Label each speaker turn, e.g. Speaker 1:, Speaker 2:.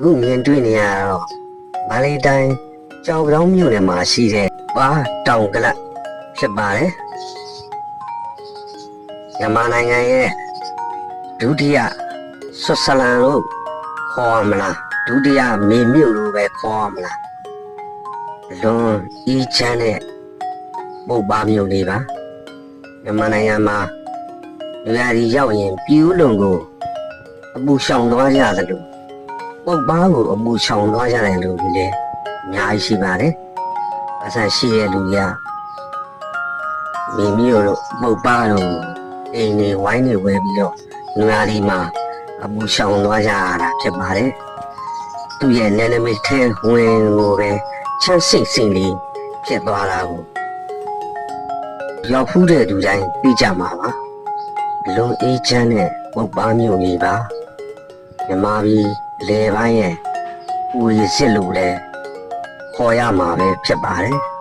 Speaker 1: ခုမြင်တွေ့နေရတော့မလေးတိုင်းကြောင်ပြောင်းမြို့နယ်မှာရှိတဲ့ဘာတောင်ကလပ်ဖြစ်ပါတယ်မြန်မာနိုင်ငံရဲ့ဒုတိယဆွစ်ဇာလန်လို့ခေါ်ရမလားဒုတိယမေမြို့လို့ပဲခေါ်ရမလားလွန်အီချမ်းတဲ့ပုပ်ပါမြို့လေးပါမြန်မာနိုင်ငံမှာလူရည်ရောက်ရင်ပြူးလုံကိုအပူရှောင်သွားကြတယ်လို့ ပုပ်ပါကိုအပူရှောင်သွားကြတယ်လို့ဒီလေအများကြီးရှိပါတယ်အဆန်ရှိတဲ့လူကမိမြို့တို့ပုပ်ပါတို့အိမ်တွေဝိုင်းတွေဝဲပြီးတော့လူရည်မှာအပူရှောင်သွားကြရတာဖြစ်ပါတယ်သူ့ရဲ့နယ်နိမိတ်ထဲဝင်ကိုပဲချမ်းစိတ်စိတ်လေးဖြစ်သွားတာကိုရောက်ဖူးတဲ့လူတိုင်းသိကြမှာပါလွန်အေးချမ်းတဲ့ပုပ်ပန်းမြို့ကြီးပါမြမပြည် လေပိုင်းရဲ့ပူရစ်စစ်လို့လဲခေါ်ရမှာပဲဖြစ်ပါတယ်